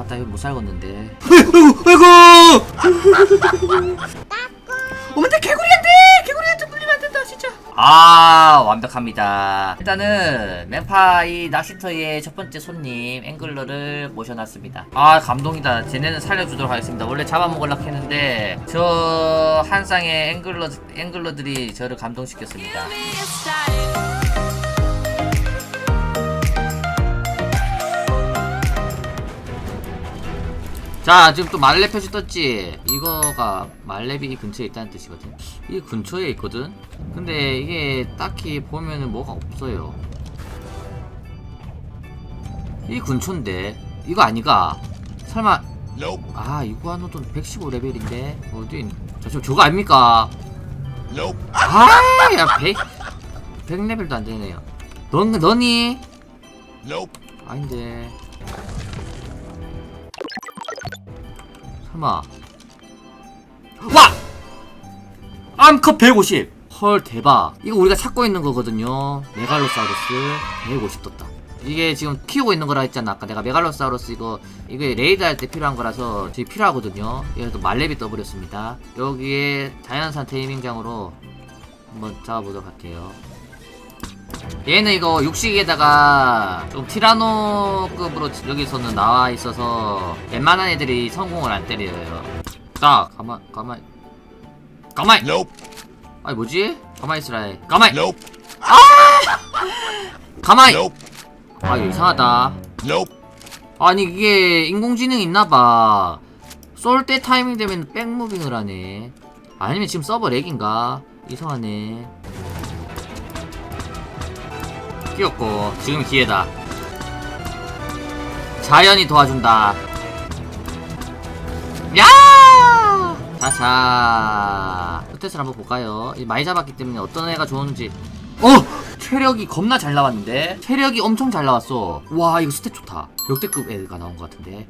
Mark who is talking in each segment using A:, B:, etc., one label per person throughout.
A: 아나 이거 못 살겠는데. 아이고! 아이고! 어머 내 개구리한테! 개구리한테 물리면 안 된다 진짜. 아 완벽합니다. 일단은 맨파이 낚시터의 첫 번째 손님 앵글러를 모셔놨습니다. 아 감동이다. 쟤네는 살려주도록 하겠습니다. 원래 잡아먹으려고 했는데 저 한 쌍의 앵글러 앵글러들이 저를 감동시켰습니다 자 지금 또 말레 표시 떴지? 이거가 말레비 이 근처에 있다는 뜻이거든. 이 근처에 있거든? 근데 이게 딱히 보면은 뭐가 없어요. 이 근처인데? 이거 아니가? 설마. 아 이구아노돈 115레벨인데? 어디 저 저거 아닙니까. 아야 100 100레벨도 안 되네요. 넌 너니. 아닌데 설마 와! 암컷 150! 헐 대박. 이거 우리가 찾고 있는 거거든요. 메갈로사우루스 150 떴다. 이게 지금 키우고 있는 거라 했잖아. 아까 내가 메갈로사우루스 이거 이게 레이드 할 때 필요한 거라서 지금 필요하거든요. 그래서 말렙이 떠버렸습니다. 여기에 자연산 테이밍장으로 한번 잡아보도록 할게요 얘는 이거 육식에다가 좀 티라노급으로 여기서는 나와 있어서 웬만한 애들이 성공을 안 때려요. 자, 가만, 가만, 가만.
B: Nope.
A: 아니 뭐지? 가만 있으라 해. 가만,
B: Nope.
A: 가만.
B: Nope.
A: 아 이거 이상하다.
B: Nope.
A: 아니 이게 인공지능 있나봐. 쏠 때 타이밍 되면 백무빙을 하네. 아니면 지금 서버 렉인가? 이상하네. 끼었고 지금 기회다. 자연이 도와준다. 야! 자자. 스탯을 한번 볼까요? 이 많이 잡았기 때문에 어떤 애가 좋은지. 어! 체력이 겁나 잘 나왔는데? 체력이 엄청 잘 나왔어. 와, 이거 스탯 좋다. 역대급 애가 나온 것 같은데.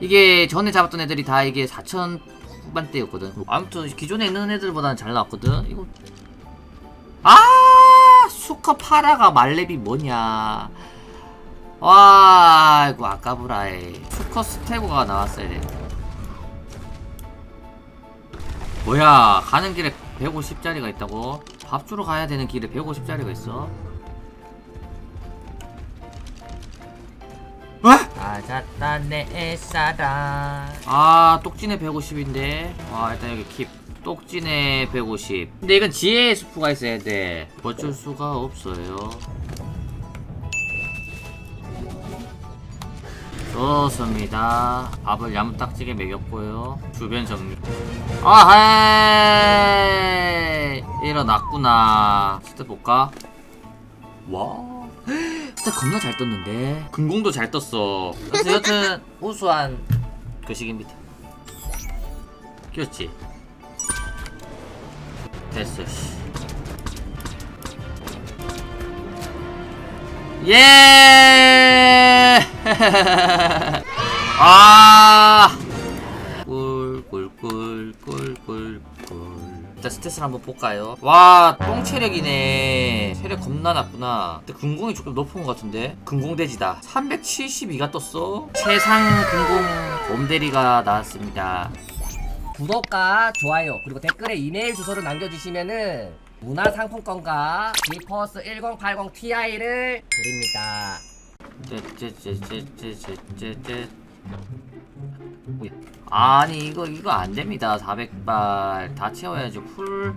A: 이게 전에 잡았던 애들이 다 이게 4천 후반대였거든. 아무튼 기존에 있는 애들보다는 잘 나왔거든. 이거. 아! 수커 파라가 말렙이 뭐냐. 와, 이거 아까부라에. 수커 스테고가 나왔어야 돼. 뭐야, 가는 길에 150짜리가 있다고? 밥 주러 가야 되는 길에 150짜리가 있어? 찾았다 내 사랑 아 똑진에 150인데 아 일단 여기 킵 똑진에 150 근데 이건 지혜의 스프가 있어야 돼. 어쩔 수가 없어요. 좋습니다. 밥을 야무딱지게 먹였고요. 주변 정리. 아헤이! 일어났구나. 스텝 볼까? 와. 진짜 겁나 잘 떴는데? 금공도 잘 떴어. 여튼 우수한 교식입니다. 끼웠지 됐어 씨. 예! 아! 꿀꿀꿀꿀꿀꿀 일단 스탯을 한번 볼까요? 와, 똥 체력이네. 체력 겁나 낮구나. 근데 금공이 조금 높은 것 같은데? 금공돼지다. 372가 떴어? 최상 금공 봄대리가 나왔습니다.
C: 구독과 좋아요 그리고 댓글에 이메일 주소를 남겨주시면은 문화상품권과 디퍼스 1080 Ti를 드립니다.
A: 째째째째째째째 뭐야? 아니 이거 이거 안 됩니다 400발 다 채워야지 풀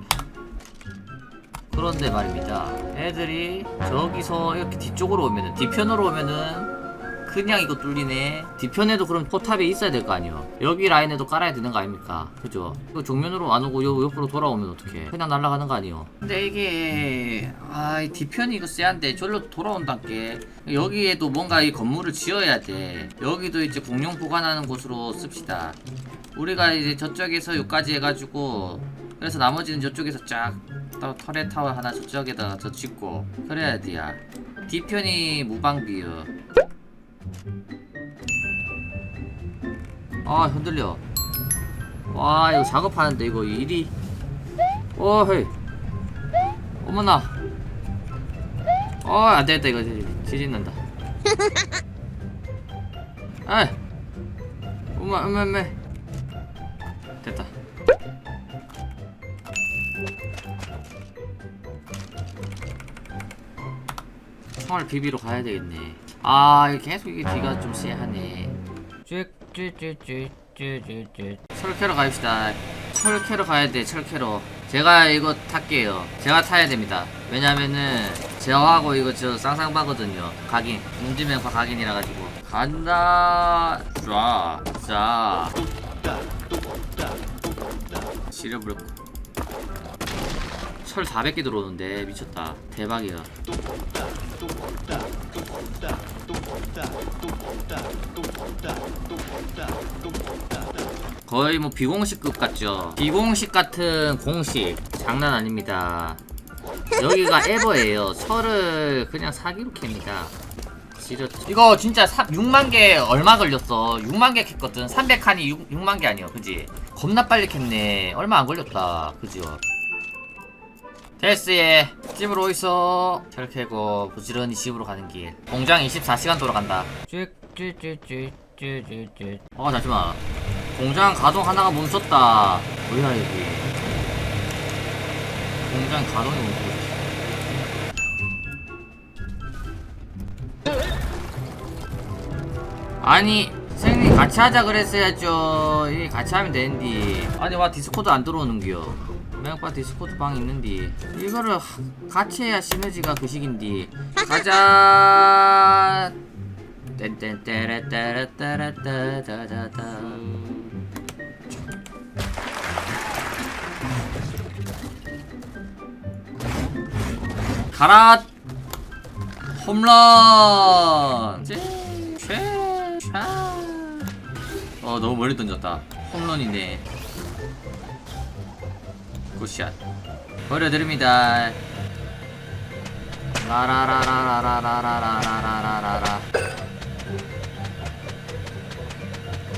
A: 그런데 말입니다 애들이 저기서 이렇게 뒤쪽으로 오면은 뒤편으로 오면은 그냥 이거 뚫리네. 뒤편에도 그럼 포탑이 있어야 될 거 아니에요. 여기 라인에도 깔아야 되는 거 아닙니까? 그죠? 이거 정면으로 안 오고 요 옆으로 돌아오면 어떡해? 그냥 날아가는 거 아니에요? 근데 이게 아이 뒤편이 이거 쎄한데 절로 돌아온단게 여기에도 뭔가 이 건물을 지어야 돼. 여기도 이제 공룡 보관하는 곳으로 씁시다. 우리가 이제 저쪽에서 여기까지 해가지고 그래서 나머지는 저쪽에서 쫙또 터렛 타워 하나 저쪽에다가 저 짓고 그래야 돼야 뒤편이 무방비요 아 흔들려. 와 이거 작업하는데 이거 일이. 어 헤이. 어머나. 어 안되겠다 이거. 지진 난다. 에이. 엄마 엄마 엄마 됐다. 총알 비비로 가야 되겠네 아 계속 이게 뒤가 좀 쎄하네. 쭈쭈쭈쭈쭈쭈쭈 철캐러 갑시다. 철캐러 가야 돼 철캐러. 제가 이거 탈게요. 제가 타야 됩니다. 왜냐면은 제어하고 이거 저 쌍쌍바거든요. 각인 문지명파 각인이라 가지고. 간다. 쫙자. 지려버렸고 철 400개 들어오는데 미쳤다. 대박이야. 거의 뭐 비공식급 같죠? 비공식 같은 공식. 장난 아닙니다. 여기가 에버예요. 철을 그냥 사기로 캡니다. 지렸지 이거 진짜 6만 개 얼마 걸렸어? 6만 개 캤거든. 300칸이 6, 6만 개 아니야. 그지 겁나 빨리 캤네. 얼마 안 걸렸다. 그죠 데스에 집으로 오이소 철 캐고 부지런히 집으로 가는 길. 공장 24시간 돌아간다. 쭈쭈쭈쭈쭈쭈쭈 어 잠시만. 공장 가동 하나가 멈췄다. 뭐야 이게 공장 가동이 있어. 아니 선생님 같이 하자 그랬어야죠 이게 같이 하면 되는디 아니 와 디스코드 안 들어오는겨 매형빠 디스코드 방 있는디 이거를 하- 같이 해야 시너지가 그 식인디 가자 땡땡떼레떼레떼레떼자자자 가라 홈런 쟤, 쉐, 샤. 어 너무 멀리 던졌다. 홈런이네. 굿샷. 버려드립니다. 라라라라라라라라라라라라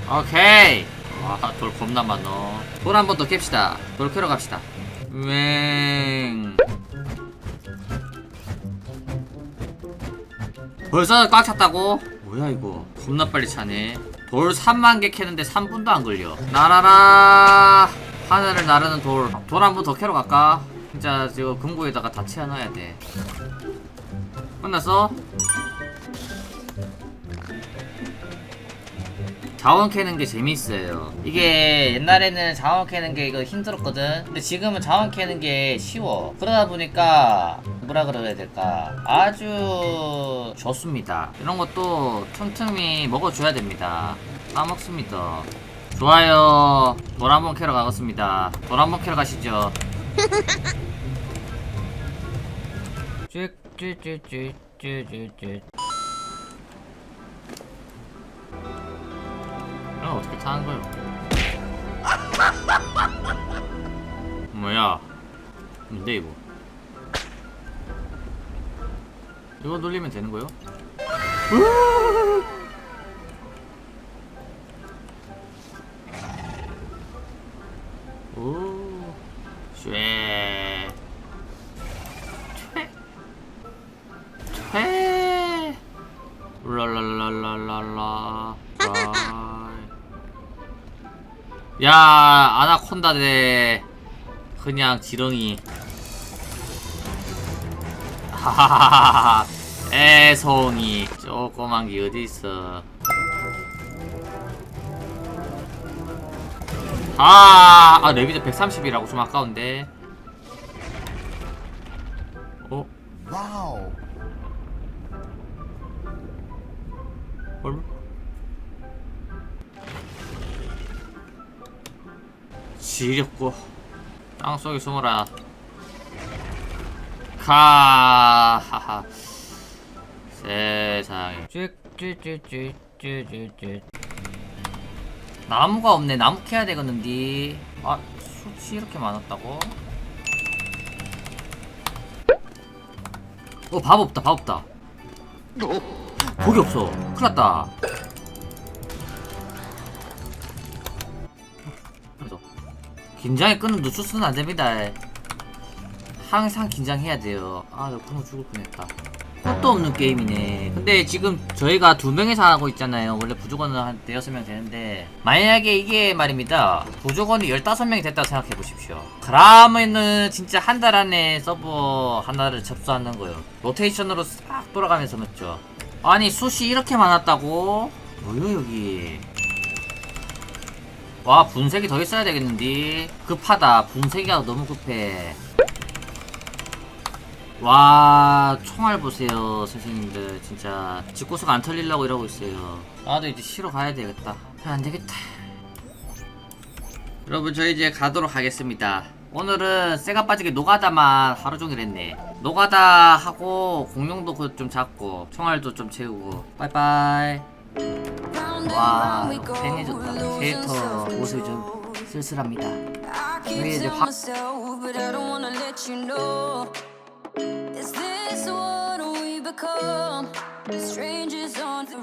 A: 오케이 와돌 겁나 많어 돌 한 번 더 캡시다 돌 캐러 갑시다 웽 벌써 꽉 찼다고? 뭐야 이거 겁나 빨리 차네 돌 3만 개 캐는데 3분도 안 걸려 날아라 하늘을 나르는 돌 돌 한 번 더 캐러 갈까? 진짜 지금 금고에다가 다 채워놔야 돼 끝났어? 자원 캐는 게 재밌어요. 이게 옛날에는 자원 캐는 게 이거 힘들었거든. 근데 지금은 자원 캐는 게 쉬워. 그러다 보니까 뭐라 그래야 될까? 아주 좋습니다. 이런 것도 틈틈이 먹어줘야 됩니다. 까먹습니다. 좋아요. 돌 한 번 캐러 가겠습니다. 돌 한 번 캐러 가시죠. 쭈쭈쭈쭈쭈쭈 타는 거요? 뭐야? 뭔데 이거? 이거 돌리면 되는 거요? 오, 쉐, 쉐, 쉐, 랄랄랄랄랄라. 야, 아나콘다 대 그냥 지렁이. 하하하하. 애송이 조그만 게 어디 있어? 아, 아 레비드 130이라고 좀 아까운데. 어?
B: Wow.
A: 헐? 지렸고 땅속에 숨어라. 카하하. 세상에. 쭈쭈쭈쭈쭈쭈쭈. 나무가 없네. 나무 캐야 되겠는디 아 숯이 이렇게 많았다고? 어밥 없다 밥 없다. 고기 없어. 큰일났다 긴장이 끄는 누추스는 안됩니다 항상 긴장해야 돼요 아 내가 굶어 죽을 뻔했다 끝도 없는 게임이네. 근데 지금 저희가 두 명이서 하고 있잖아요. 원래 부족원은 한 대여섯 명 되는데 만약에 이게 말입니다. 부족원이 15명이 됐다고 생각해 보십시오. 그러면은 진짜 한 달 안에 서버 하나를 접수하는 거예요. 로테이션으로 싹 돌아가면서 맞죠. 아니 숱이 이렇게 많았다고? 뭐요 여기? 와 분색이 더 있어야 되겠는데. 급하다. 분색이가 너무 급해. 와 총알 보세요 선생님들. 진짜. 집구석 안 털리려고 이러고 있어요. 나도 이제 쉬러 가야 되겠다. 아, 안 되겠다. 여러분 저 이제 가도록 하겠습니다. 오늘은 쇠가 빠지게 노가다만 하루 종일 했네. 노가다 하고 공룡도 그좀 잡고 총알도 좀 채우고. 빠이빠이 와 좋다 캐릭터 모습이 좀 쓸쓸합니다 저희 이제 화...
D: we become? Strangers on the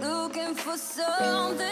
D: looking for something